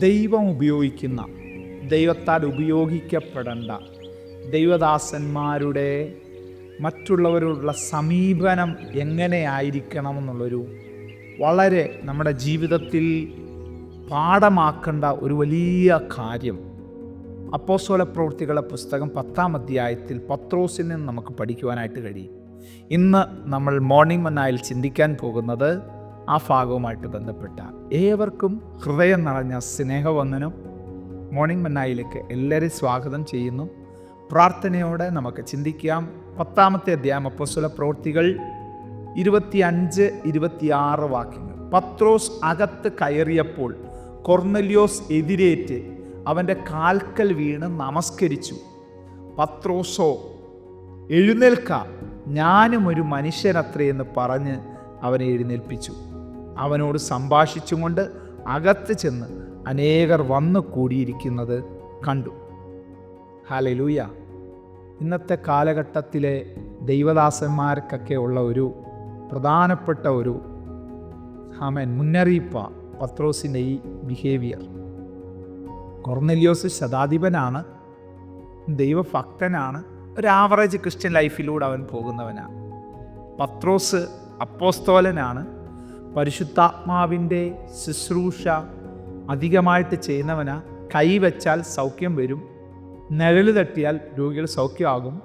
ദൈവം ഉപയോഗിക്കുന്ന ദൈവത്താൽ ഉപയോഗിക്കപ്പെടേണ്ട ദൈവദാസന്മാരുടെ മറ്റുള്ളവരുള്ള സമീപനം എങ്ങനെയായിരിക്കണം എന്നുള്ളൊരു വളരെ നമ്മുടെ ജീവിതത്തിൽ പാഠമാക്കേണ്ട ഒരു വലിയ കാര്യം. അപ്പോസോല പ്രവൃത്തികളെ പുസ്തകം പത്താം അധ്യായത്തിൽ പത്രോസിൽ നിന്ന് നമുക്ക് പഠിക്കുവാനായിട്ട് കഴിയും. ഇന്ന് നമ്മൾ മോർണിംഗ് മന്നായിൽ ചിന്തിക്കാൻ പോകുന്നത് ആ ഭാഗവുമായിട്ട് ബന്ധപ്പെട്ട ഏവർക്കും ഹൃദയം നിറഞ്ഞ സ്നേഹവന്ദനം മോർണിംഗ് മന്നായിലേക്ക് എല്ലാവരെയും സ്വാഗതം ചെയ്യുന്നു. പ്രാർത്ഥനയോടെ നമുക്ക് ചിന്തിക്കാം. പത്താമത്തെ അധ്യായം അപ്പോസ്തല പ്രവൃത്തികൾ ഇരുപത്തിയഞ്ച് ഇരുപത്തിയാറ് വാക്യങ്ങൾ. പത്രോസ് അകത്ത് കയറിയപ്പോൾ കൊർന്നലിയോസ് എതിരേറ്റ് അവന്റെ കാൽക്കൽ വീണ് നമസ്കരിച്ചു. പത്രോസോ എഴുന്നേൽക്ക. ഞാനും ഒരു മനുഷ്യനത്രയെന്ന് പറഞ്ഞ് അവനെ എഴുന്നേൽപ്പിച്ചു. അവനോട് സംഭാഷിച്ചുകൊണ്ട് അകത്ത് ചെന്ന് അനേകർ വന്നു കൂടിയിരിക്കുന്നത് കണ്ടു. ഹാലലൂയ ഇന്നത്തെ കാലഘട്ടത്തിലെ ദൈവദാസന്മാർക്കൊക്കെ ഉള്ള ഒരു പ്രധാനപ്പെട്ട ഒരു ഹമൻ മുന്നറിയിപ്പ പത്രോസിന്റെ ഈ ബിഹേവിയർ കൊർനെലിയോസ് ശതാധിപനാണ് ദൈവഭക്തനാണ് ഒരു ആവറേജ് ക്രിസ്ത്യൻ ലൈഫിലൂടെ അവൻ പോകുന്നവനാണ്. പത്രോസ് അപ്പോസ്തോലനാണ് പരിശുദ്ധാത്മാവിന്റെ ശുശ്രൂഷ അധികമായിട്ട് ചെയ്യുന്നവനാ കൈവച്ചാൽ സൗഖ്യം വരും. നിഴൽ തട്ടിയാൽ രോഗികൾ സൗഖ്യമാകും.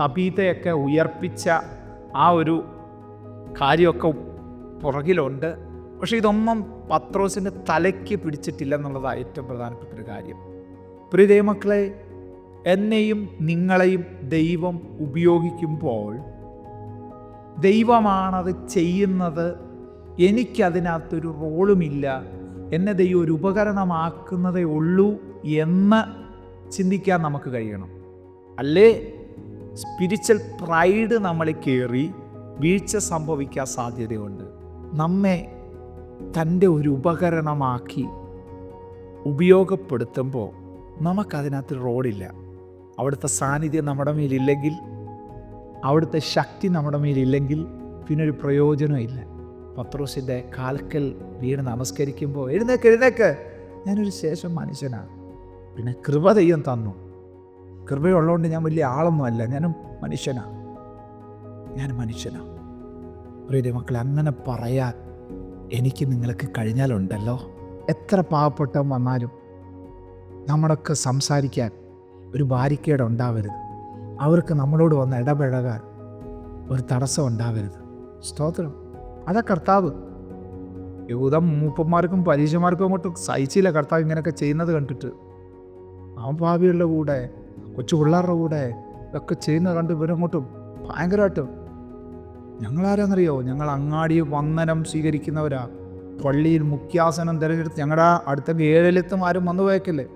തപീതയൊക്കെ ഉയർപ്പിച്ച ആ ഒരു കാര്യമൊക്കെ പുറകിലുണ്ട്. പക്ഷേ ഇതൊന്നും പത്രോസിന്റെ തലയ്ക്ക് പിടിച്ചിട്ടില്ല എന്നുള്ളതാണ് ഏറ്റവും പ്രധാനപ്പെട്ട ഒരു കാര്യം. പ്രിയ ദൈവമക്കളെ എന്നെയും നിങ്ങളെയും ദൈവം ഉപയോഗിക്കുമ്പോൾ ദൈവമാണത് ചെയ്യുന്നത് എനിക്കതിനകത്തൊരു റോളുമില്ല. എന്നെ ദൈവം ഒരു ഉപകരണമാക്കുന്നതേ ഉള്ളൂ എന്ന് ചിന്തിക്കാൻ നമുക്ക് കഴിയണം. അല്ലേ? സ്പിരിച്വൽ പ്രൈഡ് നമ്മളിൽ കയറി വീഴ്ച സംഭവിക്കാൻ സാധ്യതയുണ്ട്. നമ്മെ തന്റെ ഒരു ഉപകരണമാക്കി ഉപയോഗപ്പെടുത്തുമ്പോൾ നമുക്കതിനകത്ത് റോഡില്ല അവിടുത്തെ സാന്നിധ്യം നമ്മുടെ മേലില്ലെങ്കിൽ അവിടുത്തെ ശക്തി നമ്മുടെ മേലില്ലെങ്കിൽ പിന്നൊരു പ്രയോജനമില്ല പത്രോസിന്റെ കാൽക്കൽ വീണ് നമസ്കരിക്കുമ്പോൾ എഴുന്നേക്ക് എഴുന്നേക്ക്. ഞാനൊരു ശേഷം മനുഷ്യനാണ് പിന്നെ കൃപ ദൈവം തന്നു. കൃപയുള്ളതുകൊണ്ട് ഞാൻ വലിയ ആളൊന്നും അല്ല ഞാനും മനുഷ്യനാണ് ഞാൻ മനുഷ്യനാണ് പ്രിയ മക്കളെ അങ്ങനെ പറയാൻ എനിക്ക് നിങ്ങൾക്ക് കഴിഞ്ഞാലുണ്ടല്ലോ. എത്ര പാവപ്പെട്ടവൻ വന്നാലും നമ്മളൊക്കെ സംസാരിക്കാൻ ഒരു ബാരിക്കേഡ് ഉണ്ടാവരുത്. അവർക്ക് നമ്മളോട് വന്ന് ഇടപഴകാൻ ഒരു തടസ്സം ഉണ്ടാവരുത്. സ്തോത്രം. അതാ കർത്താവ്. യൂത മൂപ്പന്മാർക്കും പരീക്ഷമാർക്കും അങ്ങോട്ടും സഹിച്ചില്ല. കർത്താവ് ഇങ്ങനെയൊക്കെ ചെയ്യുന്നത് കണ്ടിട്ട്. അവൻ ഭാവിയുടെ കൂടെ കൊച്ചു പിള്ളേരുടെ കൂടെ ഇതൊക്കെ ചെയ്യുന്നത് കണ്ട് ഇവരങ്ങോട്ടും ഭയങ്കരമായിട്ടും ഞങ്ങളാരാന്നറിയോ? ഞങ്ങൾ അങ്ങാടി വന്ദനം സ്വീകരിക്കുന്നവരാ. പള്ളിയിൽ മുഖ്യാസനം തിരഞ്ഞെടുത്ത് ഞങ്ങളുടെ അടുത്ത ഏഴിലെത്തും ആരും വന്നു പോയേക്കല്ലേ?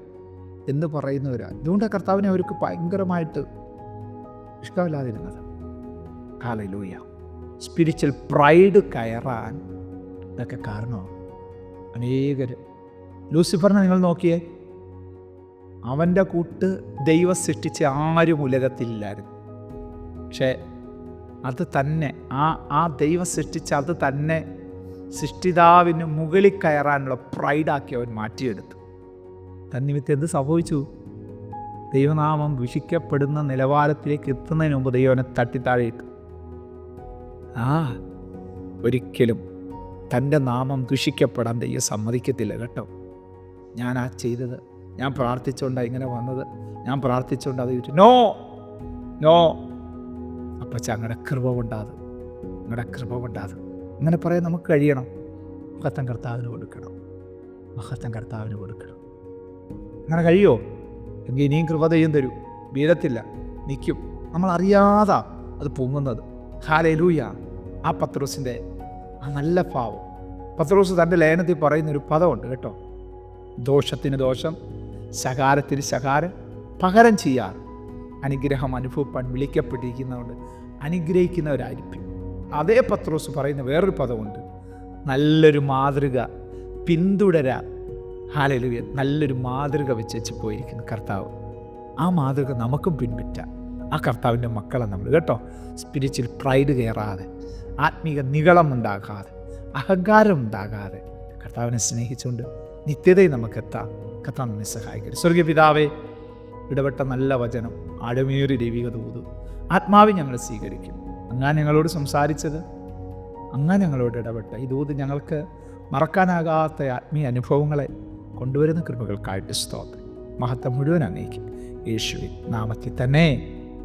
എന്ന് പറയുന്നവരാ. ഇതുകൊണ്ട് കർത്താവിനെ അവർക്ക് ഭയങ്കരമായിട്ട് ഇഷ്ടമില്ലാതിരുന്നത് ഹാലൂയ സ്പിരിച്വൽ പ്രൈഡ് കയറാൻ ഇതൊക്കെ കാരണമാണ് അനേകർ ലൂസിഫറിനെ നിങ്ങൾ നോക്കിയേ. അവന്റെ കൂട്ട് ദൈവം സൃഷ്ടിച്ച ആരും ഉലകത്തിലില്ലായിരുന്നു പക്ഷേ അത് തന്നെ ആ ആ ദൈവം സൃഷ്ടിച്ച അത് തന്നെ സൃഷ്ടിതാവിന് മുകളിൽ കയറാനുള്ള പ്രൈഡാക്കി അവൻ മാറ്റിയെടുത്തു. തന്നിമിത്തം എന്ത് സംഭവിച്ചു? ദൈവനാമം ദുഷിക്കപ്പെടുന്ന നിലവാരത്തിലേക്ക് എത്തുന്നതിന് മുമ്പ് ദൈവനെ തട്ടിത്താഴെയിട്ടു ആ. ഒരിക്കലും തന്റെ നാമം ദുഷിക്കപ്പെടാൻ ദൈവം സമ്മതിക്കത്തില്ല കേട്ടോ. ഞാൻ ആ ചെയ്തത്. ഞാൻ പ്രാർത്ഥിച്ചുകൊണ്ടാണ് ഇങ്ങനെ വന്നത്. ഞാൻ പ്രാർത്ഥിച്ചുകൊണ്ട് അത് ചോദിച്ചു നോ. നോ. അപ്പച്ച അങ്ങടെ കൃപ കൊണ്ടാത്. നിങ്ങളുടെ കൃപ കൊണ്ടാത്. ഇങ്ങനെ പറയാൻ നമുക്ക് കഴിയണം. മഹത്തം കർത്താവിന് കൊടുക്കണം. മഹത്തം കർത്താവിന് കൊടുക്കണം. അങ്ങനെ കഴിയോ? എങ്കിൽ ഇനിയും കൃപ ദൈവം തരൂ. വീഴത്തില്ല. നിൽക്കും. നമ്മൾ അറിയാതാ അത് പൊങ്ങുന്നത്. ഹാലൂയ ആ പത്രോസിന്റെ ആ നല്ല ഭാവം പത്രോസ് തന്റെ ലേനത്തിൽ പറയുന്നൊരു പദമുണ്ട് കേട്ടോ. ദോഷത്തിന് ദോഷം ശകാരത്തിന് ശകാരം പകരം ചെയ്യാറ് അനുഗ്രഹം അനുഭവപ്പാൻ വിളിക്കപ്പെട്ടിരിക്കുന്നതുകൊണ്ട് അനുഗ്രഹിക്കുന്നവരായിരിക്കും. അതേ പത്രോസ് പറയുന്ന വേറൊരു പദമുണ്ട്. നല്ലൊരു മാതൃക പിന്തുടരാൻ ഹാലലുയ. നല്ലൊരു മാതൃക വെച്ച് പോയിരിക്കുന്നു കർത്താവ്. ആ മാതൃക നമുക്കും പിൻപറ്റാം. ആ കർത്താവിന്റെ മക്കളെ നമ്മൾ കേട്ടോ സ്പിരിച്വൽ പ്രൈഡ് കയറാതെ ആത്മീക നികളം ഉണ്ടാകാതെ അഹങ്കാരം ഉണ്ടാകാതെ കർത്താവിനെ സ്നേഹിച്ചുകൊണ്ട് നിത്യതയിൽ നമുക്കെത്താം. കർത്താവ് നമ്മെ സഹായിക്കട്ടെ. സ്വർഗീയ പിതാവേ ഇടപെട്ട നല്ല വചനം ആഴമേറി ദൈവിക തൂത് ആത്മാവ് ഞങ്ങൾ സ്വീകരിക്കും. അങ്ങാൻ ഞങ്ങളോട് സംസാരിച്ചത് അങ്ങാൻ ഞങ്ങളോട് ഇടപെട്ട. ഈ ദൂത് ഞങ്ങൾക്ക് മറക്കാനാകാത്ത ആത്മീയ അനുഭവങ്ങളെ കൊണ്ടുവരുന്ന കൃപകൾക്കായിട്ട് സ്തോത്രം. മഹത്വം മുഴുവൻ അങ്ങേക്കും യേശുവിൻ നാമത്തിൽ തന്നെ